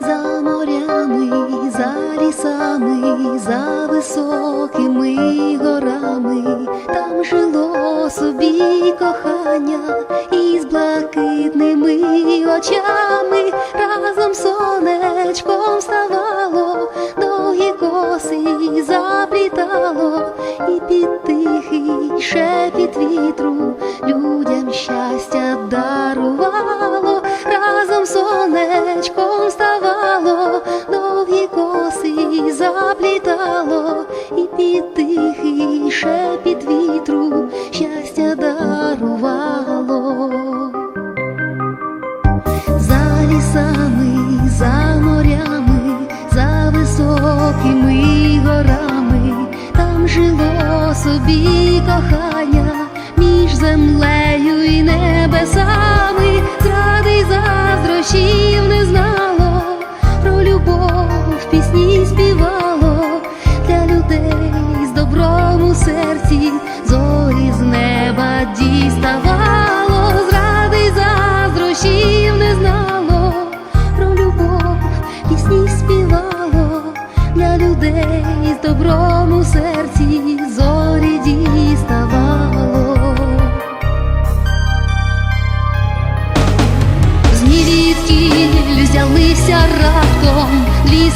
За морями, за лісами, за високими горами, там жило собі кохання із блакитними очами, разом сонечком ставало, довгі коси заплітало, і під тихий шепіт і тихий шепіт вітру щастя дарувало. За лісами, за морями, за високими горами, там жило собі кохання між землею і небесами, зради й заздрощів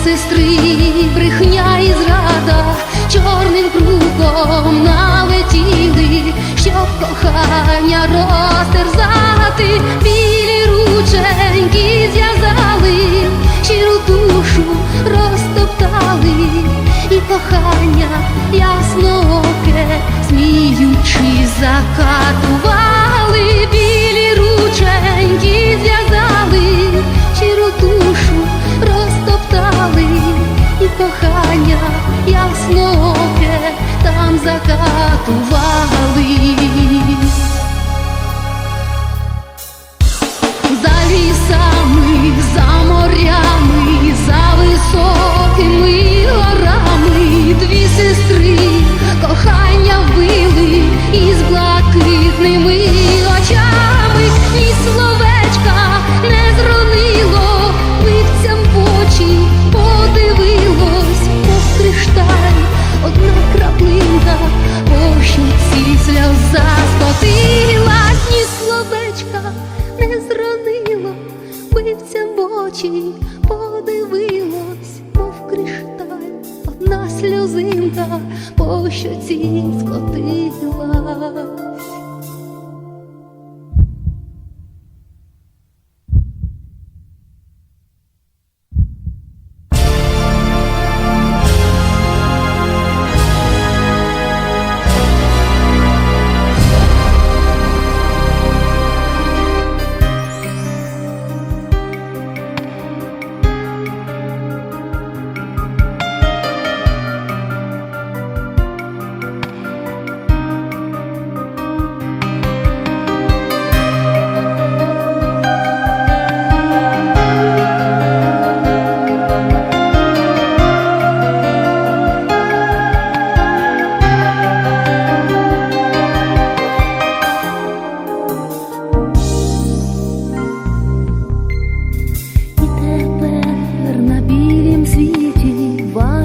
сестри, брехня і зрада, чорним кругом налетіли, щоб кохання розтерзати, кохання яснооке там закатували. За лісами, за морями, сльозинка по щоці скотилась.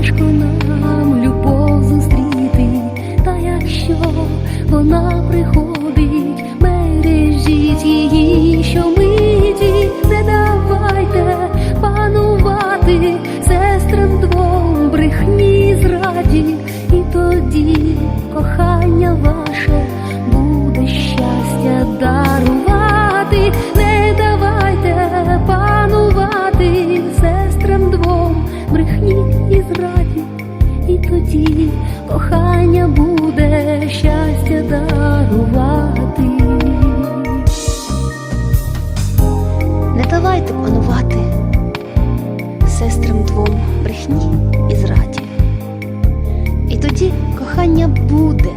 Важко нам любов зустріти, та якщо вона приходить, давайте панувати сестрам двом брехні і зраді. І тоді кохання буде